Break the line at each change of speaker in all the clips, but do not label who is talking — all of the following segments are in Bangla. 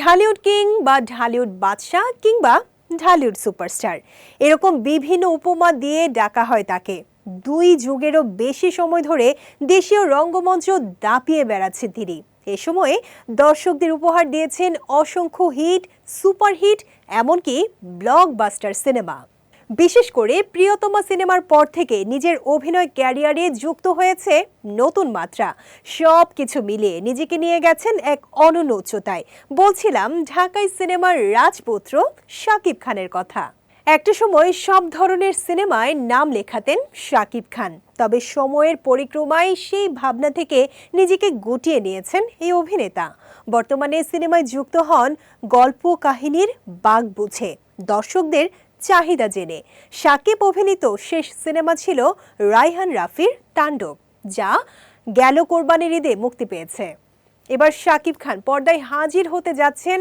ঢালিউড কিং বা ঢালিউড বাদশাহ কিংবা ঢালিউড সুপারস্টার। এরকম বিভিন্ন উপমা দিয়ে ডাকা হয় তাকে। দুই যুগেরও বেশি সময় ধরে দেশীয় রঙ্গমঞ্চ দাপিয়ে বেড়াচ্ছে তিনি। এ সময়ে দর্শকদের উপহার দিয়েছেন অসংখ্য হিট, সুপারহিট, এমনকি ব্লকবাস্টার সিনেমা। বিশেষ করে প্রিয়তমা সিনেমার পর থেকে নিজের অভিনয় ক্যারিয়ারে যুক্ত হয়েছে নতুন মাত্রা। সব কিছু মিলিয়ে নিজেকে নিয়ে গেছেন এক অনন্য উচ্চতায়। বলছিলাম, ঢাকাই সিনেমার রাজপুত্র শাকিব খানের কথা। একটা সময় সব ধরনের সিনেমায় নাম লেখাতেন শাকিব খান। তবে সময়ের পরিক্রমায় সেই ভাবনা থেকে নিজেকে গুটিয়ে নিয়েছেন এই অভিনেতা। বর্তমানে সিনেমায় যুক্ত হন গল্প কাহিনীর বাঘ বুঝে দর্শকদের চাহিদা জেনে। সাকিব অভিনীত শেষ সিনেমা ছিল রাইহান রাফির তাণ্ডব, যা গেল কোরবানির ঈদে মুক্তি পেয়েছে। এবার শাকিব খান পর্দায় হাজির হতে যাচ্ছেন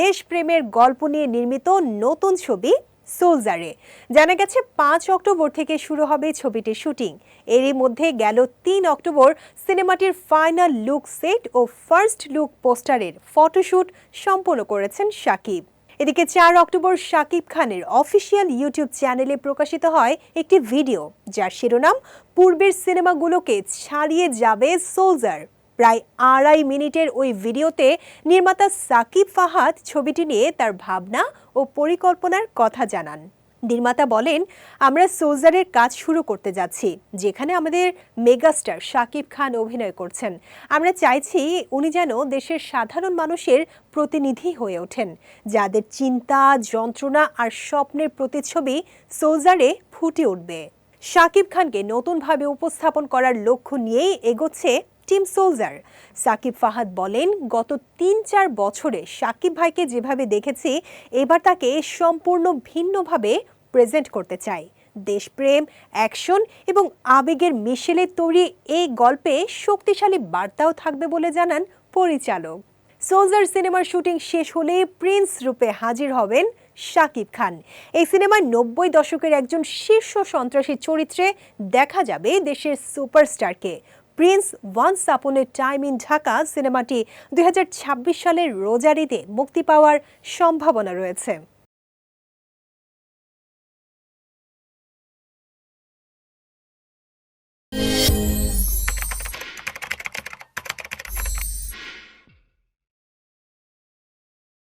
দেশপ্রেমের গল্প নিয়ে নির্মিত নতুন ছবি সোলজারে। জানা গেছে, পাঁচ অক্টোবর থেকে শুরু হবে ছবিটির শুটিং। এরই মধ্যে গেল তিন অক্টোবর সিনেমাটির ফাইনাল লুক সেট ও ফার্স্ট লুক পোস্টারের ফটোশ্যুট সম্পন্ন করেছেন শাকিব এদিকে চার অক্টোবর শাকিব খানের অফিসিয়াল ইউটিউব চ্যানেলে প্রকাশিত হয় একটি ভিডিও, যার শিরোনাম, পূর্বের সিনেমাগুলোকে ছাড়িয়ে যাবে সোলজার। প্রায় আড়াই মিনিটের ওই ভিডিওতে নির্মাতা সাকিব ফাহাদ ছবিটি নিয়ে তার ভাবনা ও পরিকল্পনার কথা জানান। নির্মাতা বলেন, আমরা সোলজারের কাজ শুরু করতে যাচ্ছি, যেখানে আমাদের মেগাস্টার শাকিব খান অভিনয় করছেন। আমরা চাইছি উনি যেন দেশের সাধারণ মানুষের প্রতিনিধি হয়ে ওঠেন, যাদের চিন্তা, যন্ত্রণা আর স্বপ্নের প্রতিচ্ছবি সোলজারে ফুটে উঠবে। শাকিব খানকে নতুনভাবে উপস্থাপন করার লক্ষ্য নিয়েই এগোচ্ছে টিম সোলজার। সাকিব ফাহাদ বলেন, গত তিন চার বছরে সাকিব ভাইকে যেভাবে দেখেছি, এবার তাকে সম্পূর্ণ ভিন্নভাবে প্রেজেন্ট করতে চাই। দেশপ্রেম অ্যাকশন এবং আবেগের মিশেলে তৈরি এই গল্পে শক্তিশালী বার্তাও থাকবে বলে জানান পরিচালক। সোলজার সিনেমার শুটিং শেষ হলে প্রিন্স রূপে হাজির হবেন শাকিব খান। এই সিনেমায় নব্বই দশকের একজন শীর্ষ সন্ত্রাসী চরিত্রে দেখা যাবে দেশের সুপারস্টারকে। Prince once upon a time in Dhaka সিনেমাটি দুই হাজার ছাব্বিশ সালের রোজারিতে মুক্তি পাওয়ার সম্ভাবনা রয়েছে।